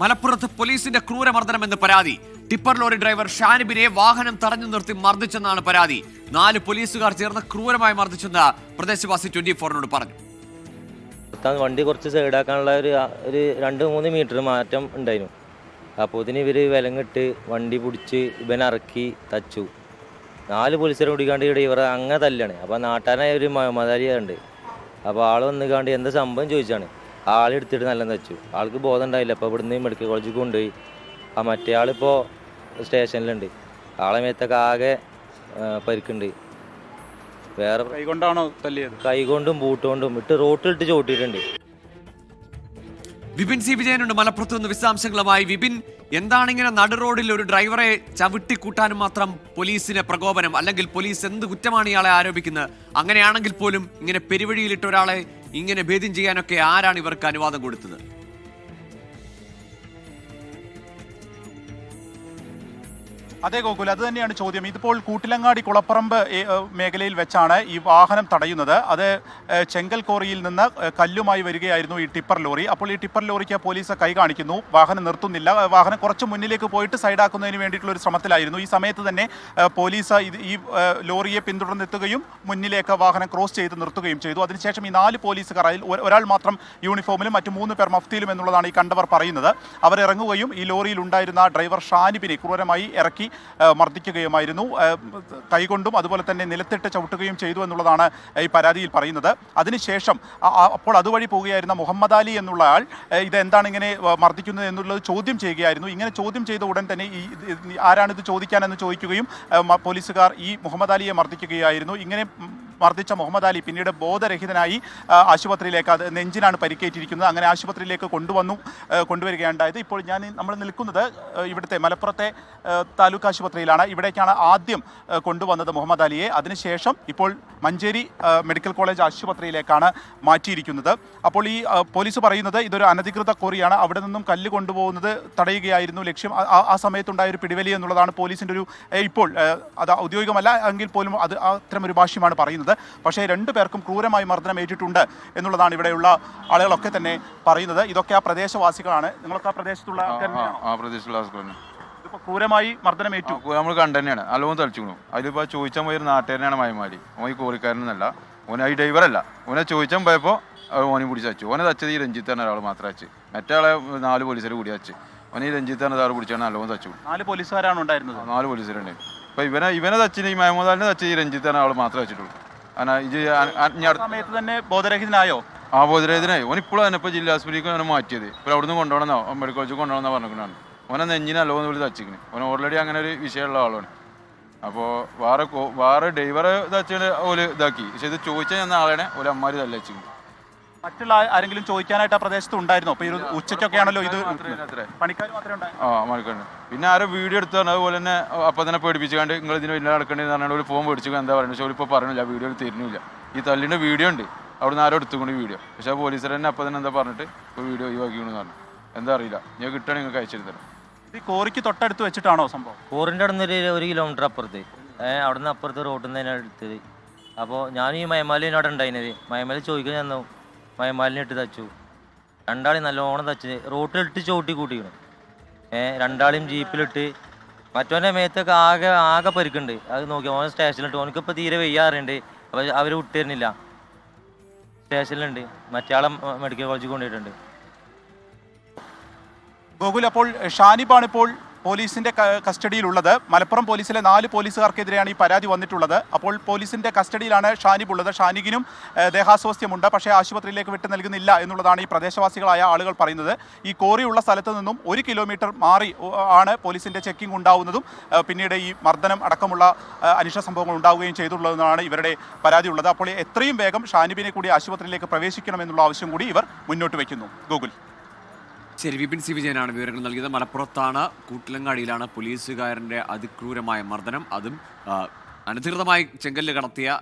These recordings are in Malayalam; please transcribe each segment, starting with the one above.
മലപ്പുറത്ത് പോലീസിന്റെ ക്രൂരമർദ്ദനമെന്ന് പരാതി. ടിപ്പർ ലോറി ഡ്രൈവർ ഷാനിബിനെ വാഹനം തടഞ്ഞു നിർത്തി മർദ്ദിച്ചെന്നാണ് പരാതി. നാല് പോലീസുകാർ ചേർന്ന് ക്രൂരമായി മർദ്ദിച്ചെന്ന് പ്രദേശവാസി ട്വന്റി ഫോറിനോട് പറഞ്ഞു. വണ്ടി കുറച്ച് സൈഡാക്കാനുള്ള ഒരു ഒരു രണ്ട് മൂന്ന് മീറ്റർ മാറ്റം ഉണ്ടായിരുന്നു. അപ്പോൾ ഇതിന് ഇവർ വിലങ്ങിട്ട് വണ്ടി പിടിച്ച് ഇവനിറക്കി തച്ചു. നാല് പോലീസുകാരെ കുടിക്കാണ്ട് ഇവിടെ ഇവരെ അങ്ങനെ തല്ലാണ്. അപ്പോൾ നാട്ടാനായ ഒരു മതാരിയുണ്ട് അപ്പോൾ ആൾ വന്നുകാണ്ട് എന്താ സംഭവം ചോദിച്ചാണ്. ആളെടുത്തിട്ട് നല്ല വെച്ചു. ആൾക്ക് ബോധം ഉണ്ടായില്ല. അപ്പോൾ ഇവിടുന്ന് മെഡിക്കൽ കോളേജിൽ കൊണ്ടുപോയി. ആ മറ്റേ ആളിപ്പോൾ സ്റ്റേഷനിലുണ്ട്. ആളെ മേത്തൊക്കെ ആകെ പരിക്കുണ്ട്. വേറെ കൈകൊണ്ടാണോ തല്ലിയത്? കൈകൊണ്ടും ബൂട്ടുകൊണ്ടും ഇട്ട് റോട്ടിലിട്ട് ചോട്ടിയിട്ടുണ്ട് വിപിൻ സി വിജയനുണ്ട് മലപ്പുറത്ത് നിന്ന് വിശദാംശങ്ങളുമായി. വിപിൻ എന്താണ് ഇങ്ങനെ നടു റോഡിൽ ഒരു ഡ്രൈവറെ ചവിട്ടിക്കൂട്ടാനും മാത്രം പോലീസിന് പ്രകോപനം? അല്ലെങ്കിൽ പോലീസ് എന്ത് കുറ്റമാണ് ഇയാളെ ആരോപിക്കുന്നത്? അങ്ങനെയാണെങ്കിൽ പോലും ഇങ്ങനെ പെരുവഴിയിലിട്ട് ഒരാളെ ഇങ്ങനെ ഭേദം ചെയ്യാനൊക്കെ ആരാണ് ഇവർക്ക് അനുവാദം കൊടുത്തത്? അതെ ഗോകുൽ അത് തന്നെയാണ് ചോദ്യം. ഇതിപ്പോൾ കൂട്ടിലങ്ങാടി കുളപ്പറമ്പ് മേഖലയിൽ വെച്ചാണ് ഈ വാഹനം തടയുന്നത്. അത് ചെങ്കൽ കോറിയിൽ നിന്ന് കല്ലുമായി വരികയായിരുന്നു ഈ ടിപ്പർ ലോറി. അപ്പോൾ ഈ ടിപ്പർ ലോറിക്ക് പോലീസ് കൈ കാണിക്കുന്നു. വാഹനം നിർത്തുന്നില്ല. വാഹനം കുറച്ച് മുന്നിലേക്ക് പോയിട്ട് സൈഡാക്കുന്നതിന് വേണ്ടിയിട്ടുള്ള ഒരു ശ്രമത്തിലായിരുന്നു. ഈ സമയത്ത് തന്നെ പോലീസ് ഇത് ഈ ലോറിയെ പിന്തുടർന്നെത്തുകയും മുന്നിലേക്ക് വാഹനം ക്രോസ് ചെയ്ത് നിർത്തുകയും ചെയ്തു. അതിനുശേഷം ഈ നാല് പോലീസുകാർ അതിൽ ഒരാൾ മാത്രം യൂണിഫോമിലും മറ്റു മൂന്ന് പേർ മഫ്തിയിലും എന്നുള്ളതാണ് ഈ കണ്ടവർ പറയുന്നത്. അവർ ഇറങ്ങുകയും ഈ ലോറിയിൽ ഉണ്ടായിരുന്ന ഡ്രൈവർ ഷാനിബിനെ ക്രൂരമായി ഇറക്കി മർദ്ദിക്കുകയുമായിരുന്നു. കൈകൊണ്ടും അതുപോലെ തന്നെ നിലത്തിട്ട് ചവിട്ടുകയും ചെയ്തു എന്നുള്ളതാണ് ഈ പരാതിയിൽ പറയുന്നത്. അതിനുശേഷം അപ്പോൾ അതുവഴി പോവുകയായിരുന്ന മുഹമ്മദ് അലി എന്നുള്ള ആൾ ഇതെന്താണ് ഇങ്ങനെ മർദ്ദിക്കുന്നത് എന്നുള്ളത് ചോദ്യം ചെയ്യുകയായിരുന്നു. ഇങ്ങനെ ചോദ്യം ചെയ്ത ഉടൻ തന്നെ ഈ ആരാണിത് ചോദിക്കാനെന്ന് ചോദിക്കുകയും പോലീസുകാർ ഈ മുഹമ്മദ് അലിയെ മർദ്ദിക്കുകയായിരുന്നു. ഇങ്ങനെ മർദ്ദിച്ച മുഹമ്മദ് അലി പിന്നീട് ബോധരഹിതനായി ആശുപത്രിയിലേക്ക് അത് നെഞ്ചിനാണ് പരിക്കേറ്റിരിക്കുന്നത്. അങ്ങനെ ആശുപത്രിയിലേക്ക് കൊണ്ടുവന്നു കൊണ്ടുവരികയുണ്ടായത്. ഇപ്പോൾ ഞാൻ നമ്മൾ നിൽക്കുന്നത് ഇവിടുത്തെ മലപ്പുറത്തെ ആ, താലൂക്ക് ആശുപത്രിയിലാണ് ഇവിടേക്കാണ് ആദ്യം കൊണ്ടുവന്നത് മുഹമ്മദ് അലിയെ. അതിനുശേഷം ഇപ്പോൾ മഞ്ചേരി മെഡിക്കൽ കോളേജ് ആശുപത്രിയിലേക്കാണ് മാറ്റിയിരിക്കുന്നത്. അപ്പോൾ ഈ പോലീസ് പറയുന്നത് ഇതൊരു അനധികൃത കോറിയാണ്. അവിടെ നിന്നും കല്ല് കൊണ്ടുപോകുന്നത് തടയുകയായിരുന്നു. ലക്ഷ്യം ആ- സമയത്തുണ്ടായ ഒരു പിടിവലി എന്നുള്ളതാണ് പോലീസിന്റെ ഒരു ഇപ്പോൾ അത് ഔദ്യോഗികമല്ല എങ്കിൽ പോലും അത് അത്തരം ഒരു ഭാഷ്യമാണ് പറയുന്നത്. പക്ഷേ രണ്ടു പേർക്കും ക്രൂരമായി മർദ്ദനം ഏറ്റിട്ടുണ്ട് എന്നുള്ളതാണ് ഇവിടെയുള്ള ആളുകളൊക്കെ തന്നെ പറയുന്നത്. ഇതൊക്കെ ആ പ്രദേശവാസികളാണ്. നിങ്ങളൊക്കെ ആ പ്രദേശത്തുള്ള ആ, പ്രദേശത്തുള്ള ക്രൂരമായി മർദ്ദനമേറ്റു നമ്മൾ കണ്ടു തന്നെയാണ് അല്ലവും തളിച്ചു അതിലിപ്പോൾ ചോദിച്ചാൽ പോയി ഒരു നാട്ടുകാരനാണ് മയമാരി ഓൻ ഈ കോറിക്കാരനല്ല ഓൻ ഈ ഡ്രൈവറല്ല. ഓനെ ചോദിച്ചാൽ പോയപ്പോൾ ഓനെ പിടിച്ച് വെച്ചു ഓനെ തച്ചത് ഈ രഞ്ജിത്ത് തന്നെ ഒരാൾ മാത്രം വെച്ച് മറ്റാളെ നാല് പോലീസുകാർ കൂടി വെച്ച് ഓനെ ഈ രഞ്ജിത്ത് തന്നെ ഒരാൾ പിടിച്ചാണ് നല്ലോണം തച്ചു. നാല് പോലീസുകാരാണ് ഉണ്ടായിരുന്നത്. നാല് പോലീസുകാരുണ്ട്. അപ്പോൾ ഇവനെ ഇവനെ തച്ചിന് ഈ മഹമ്മദാലിനെ തച്ച് ഈ രഞ്ജിത്ത് തന്നെ ആൾ മാത്രമേ വെച്ചിട്ടുള്ളൂ കാരണം ഇത് സമയത്ത് തന്നെ ബോധരഹിതനായോ? ആ ബോധരഹിതനായി. ഓൻ ഇപ്പോഴും തന്നെ ഇപ്പോൾ ജില്ലാ ആസ്പത്രിക്ക് അവനെ മാറ്റിയത്. ഇപ്പോൾ അവിടുന്ന് കൊണ്ടുപോകണമെന്നോ മെഡിക്കൽ കോളേജ് കൊണ്ടുപോകണമെന്നോ പറഞ്ഞിരിക്കണാണ് ഓനെ നെഞ്ഞിന് നല്ലോന്ന് വിളി തച്ചിക്കണ്. ഓൻ ഓൾറെഡി അങ്ങനെ ഒരു വിഷയമുള്ള ആളാണ്. അപ്പോൾ വേറെ വേറെ ഡ്രൈവറെ തച്ചിട്ട് ഓൽ ഇതാക്കി. പക്ഷെ ഇത് ചോദിച്ചാൽ ഞാൻ ആളാണ്. ഓല അമ്മമാര് തല്ല വെച്ചിട്ടുണ്ട് മറ്റുള്ള ആരെങ്കിലും ചോദിക്കാനായിട്ട് ആ പ്രദേശത്ത് ഉണ്ടായിരുന്നു? അപ്പൊ ഈ ഒരു ഉച്ചയ്ക്കൊക്കെയാണല്ലോ ഇത് പണിക്കാർ മാത്രമേ ആ മറക്കണ്ട് പിന്നെ ആരോ വീഡിയോ എടുത്തു പറഞ്ഞത് അതുപോലെ തന്നെ അപ്പം തന്നെ പേടിപ്പിച്ചുകൊണ്ട് നിങ്ങൾ ഇതിന് വലിയ നടക്കേണ്ടത് പറഞ്ഞാൽ ഒരു ഫോൺ മേടിച്ചു എന്താ പറയുന്നത് പക്ഷേ ഇപ്പോൾ പറഞ്ഞില്ല. വീഡിയോ തരുന്നില്ല. ഈ തല്ലിന്റെ വീഡിയോ ഉണ്ട്. അവിടെ നിന്ന് ആരോ എടുത്തുകൊണ്ട് വീഡിയോ പക്ഷേ ആ പോലീസുകാർ തന്നെ അപ്പം തന്നെ എന്താ പറഞ്ഞിട്ട് ഇപ്പോൾ വീഡിയോ ഒഴിവാക്കിയെന്ന് പറഞ്ഞു. എന്താ അറിയില്ല. ഞാൻ കിട്ടുകയാണെങ്കിൽ നിങ്ങൾക്ക് അയച്ചു തരാം. ഈ കോറിക്ക് തൊട്ടടുത്ത് വെച്ചിട്ടാണോ സംഭവം? കോറിന്റെ അവിടെ നിന്ന് ഒരു കിലോമീറ്റർ അപ്പുറത്ത്. ഏഹ് അവിടെ നിന്ന് അപ്പുറത്ത് റോട്ടിൽ നിന്ന് തന്നെ എടുത്തത്. അപ്പോൾ ഞാൻ ഈ മയമാലിന് അവിടെ ഉണ്ടായിരുന്നത്. മയമാലി ചോദിക്കാൻ ചെന്നു മയമാലിനെ ഇട്ട് തച്ചു. രണ്ടാളെയും നല്ലോണം തച്ച്. റോട്ടിലിട്ട് ചവിട്ടി കൂട്ടിയിരുന്നു ഏഹ് രണ്ടാളെയും ജീപ്പിലിട്ട് മറ്റവന്റെ മേത്തൊക്കെ ആകെ ആകെ പരിക്കുണ്ട്. അത് നോക്കി ഓൻ സ്റ്റേഷനിലിട്ട് ഓനക്കിപ്പോൾ തീരെ വെയ്യാറുണ്ട് അപ്പോൾ അവർ വിട്ടുതരുന്നില്ല സ്റ്റേഷനിലുണ്ട്. മറ്റേ ആളെ മെഡിക്കൽ കോളേജിൽ കൊണ്ടുപോയിട്ടുണ്ട്. ഗോകുൽ അപ്പോൾ ഷാനിബാണ് ഇപ്പോൾ പോലീസിന്റെ കസ്റ്റഡിയിലുള്ളത്. മലപ്പുറം പോലീസിലെ നാല് പോലീസുകാർക്കെതിരെയാണ് ഈ പരാതി വന്നിട്ടുള്ളത്. അപ്പോൾ പോലീസിന്റെ കസ്റ്റഡിയിലാണ് ഷാനിബ് ഉള്ളത് ഷാനിഗിനും ദേഹാസ്വാസ്ഥ്യമുണ്ട്. പക്ഷേ ആശുപത്രിയിലേക്ക് വിട്ടു നൽകുന്നില്ല എന്നുള്ളതാണ് ഈ പ്രദേശവാസികളായ ആളുകൾ പറയുന്നത്. ഈ കോറിയുള്ള സ്ഥലത്ത് നിന്നും ഒരു കിലോമീറ്റർ മാറി ആണ് പോലീസിന്റെ ചെക്കിംഗ് ഉണ്ടാവുന്നതും പിന്നീട് ഈ മർദ്ദനം അടക്കമുള്ള അനിഷ്ട സംഭവങ്ങൾ ഉണ്ടാവുകയും ചെയ്തിട്ടുള്ളതെന്നാണ് ഇവരുടെ പരാതി ഉള്ളത് അപ്പോൾ എത്രയും വേഗം ഷാനിബിനെ കൂടി ആശുപത്രിയിലേക്ക് പ്രവേശിക്കണമെന്നുള്ള ആവശ്യം കൂടി ഇവർ മുന്നോട്ട് വയ്ക്കുന്നു. ഗോകുൽ. ശരി വിപിൻ സി വിജയനാണ് വിവരങ്ങൾ നൽകിയത്. മലപ്പുറത്താണ് കൂട്ടിലങ്ങാടിയിലാണ് പോലീസുകാരന്റെ അതിക്രൂരമായ മർദ്ദനം. അതും അനധികൃതമായി ചെങ്കല്ല് കടത്തിയ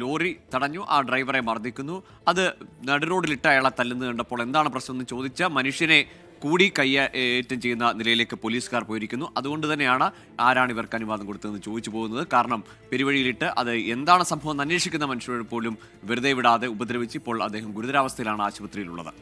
ലോറി തടഞ്ഞു. ആ ഡ്രൈവറെ മർദ്ദിക്കുന്നു. അത് നടുറോഡിലിട്ട് അയാളെ തല്ലുന്നത് കണ്ടപ്പോൾ എന്താണ് പ്രശ്നം എന്ന് ചോദിച്ച മനുഷ്യനെ കൂടി കയ്യേറ്റം ചെയ്യുന്ന നിലയിലേക്ക് പോലീസുകാർ പോയിരിക്കുന്നു. അതുകൊണ്ട് തന്നെയാണ് ആരാണ് ഇവർക്ക് അനുവാദം കൊടുത്തതെന്ന് ചോദിച്ചു പോകുന്നത്. കാരണം പെരുവഴിയിലിട്ട് അത് എന്താണ് സംഭവം എന്ന് അന്വേഷിക്കുന്ന മനുഷ്യരോട് പോലും വെറുതെ വിടാതെ ഉപദ്രവിച്ച് ഇപ്പോൾ അദ്ദേഹം ഗുരുതരാവസ്ഥയിലാണ് ആശുപത്രിയിലുള്ളത്.